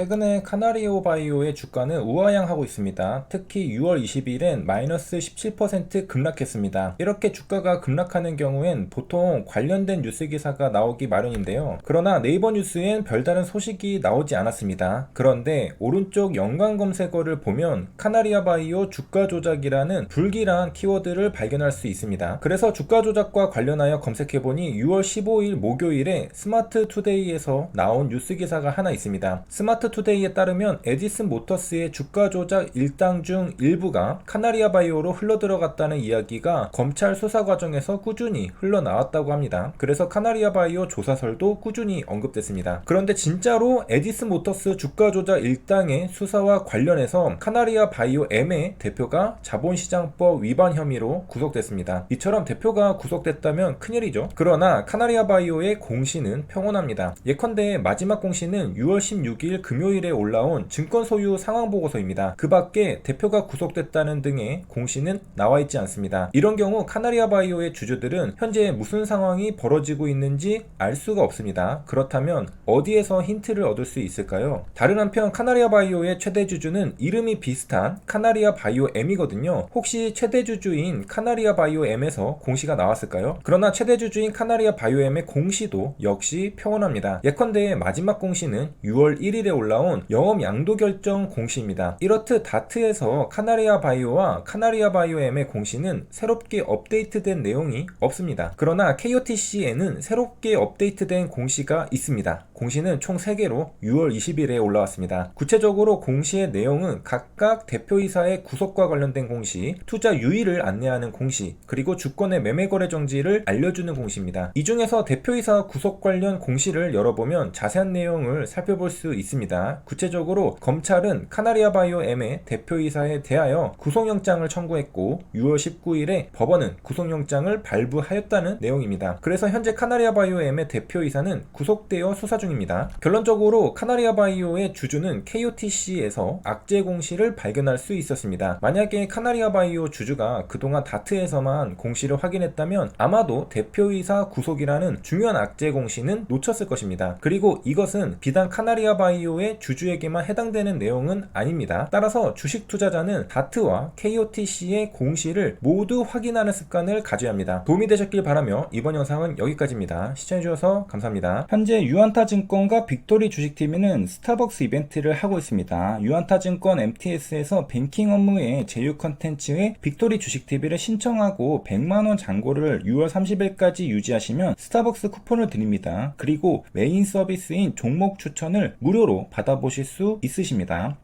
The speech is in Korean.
최근에 카나리오 바이오의 주가는 우하향하고 있습니다. 특히 6월 20일엔 마이너스 17% 급락했습니다. 이렇게 주가가 급락하는 경우엔 보통 관련된 뉴스 기사가 나오기 마련인데요. 그러나 네이버 뉴스엔 별다른 소식이 나오지 않았습니다. 그런데 오른쪽 연관 검색어를 보면 카나리아 바이오 주가 조작이라는 불길한 키워드를 발견할 수 있습니다. 그래서 주가 조작과 관련하여 검색해보니 6월 15일 목요일에 스마트 투데이에서 나온 뉴스 기사가 하나 있습니다. 스마트 투데이에 따르면 에디슨 모터스의 주가 조작 일당 중 일부가 카나리아 바이오로 흘러들어갔다는 이야기가 검찰 수사 과정에서 꾸준히 흘러나왔다고 합니다. 그래서 카나리아 바이오 조사설도 꾸준히 언급됐습니다. 그런데 진짜로 에디슨 모터스 주가 조작 일당의 수사와 관련해서 카나리아 바이오 M의 대표가 자본시장법 위반 혐의로 구속됐습니다. 이처럼 대표가 구속됐다면 큰일이죠. 그러나 카나리아 바이오의 공시는 평온합니다. 예컨대 마지막 공시는 6월 16일 금요일에 올라온 증권 소유 상황 보고서입니다. 그 밖에 대표가 구속됐다는 등의 공시는 나와 있지 않습니다. 이런 경우 카나리아 바이오의 주주들은 현재 무슨 상황이 벌어지고 있는지 알 수가 없습니다. 그렇다면 어디에서 힌트를 얻을 수 있을까요? 다른 한편 카나리아 바이오의 최대 주주는 이름이 비슷한 카나리아 바이오 M이거든요. 혹시 최대 주주인 카나리아 바이오 M에서 공시가 나왔을까요? 그러나 최대 주주인 카나리아 바이오 M의 공시도 역시 평온합니다. 예컨대 마지막 공시는 6월 1일에 올라온 영업 양도 결정 공시입니다. 이렇듯 다트에서 카나리아 바이오와 카나리아 바이오 M의 공시는 새롭게 업데이트된 내용이 없습니다. 그러나 KOTC에는 새롭게 업데이트된 공시가 있습니다. 공시는 총 3개로 6월 20일에 올라왔습니다. 구체적으로 공시의 내용은 각각 대표이사의 구속과 관련된 공시, 투자 유의를 안내하는 공시, 그리고 주권의 매매 거래 정지를 알려주는 공시입니다. 이 중에서 대표이사 구속 관련 공시를 열어보면 자세한 내용을 살펴볼 수 있습니다. 구체적으로 검찰은 카나리아 바이오 M의 대표이사에 대하여 구속영장을 청구했고 6월 19일에 법원은 구속영장을 발부하였다는 내용입니다. 그래서 현재 카나리아 바이오 M의 대표이사는 구속되어 수사 중 입니다. 결론적으로 카나리아 바이오의 주주는 KOTC에서 악재 공시를 발견할 수 있었습니다. 만약에 카나리아 바이오 주주가 그동안 다트에서만 공시를 확인했다면 아마도 대표이사 구속이라는 중요한 악재 공시는 놓쳤을 것입니다. 그리고 이것은 비단 카나리아 바이오의 주주에게만 해당되는 내용은 아닙니다. 따라서 주식 투자자는 다트와 KOTC의 공시를 모두 확인하는 습관을 가져야 합니다. 도움이 되셨길 바라며 이번 영상은 여기까지입니다. 시청해주셔서 감사합니다. 현재 유한타 증 권과 빅토리 주식TV는 스타벅스 이벤트를 하고 있습니다. 유한타 증권 MTS에서 뱅킹 업무의 제휴 컨텐츠에 빅토리 주식TV를 신청하고 100만원 잔고를 6월 30일까지 유지하시면 스타벅스 쿠폰을 드립니다. 그리고 메인 서비스인 종목 추천을 무료로 받아보실 수 있으십니다.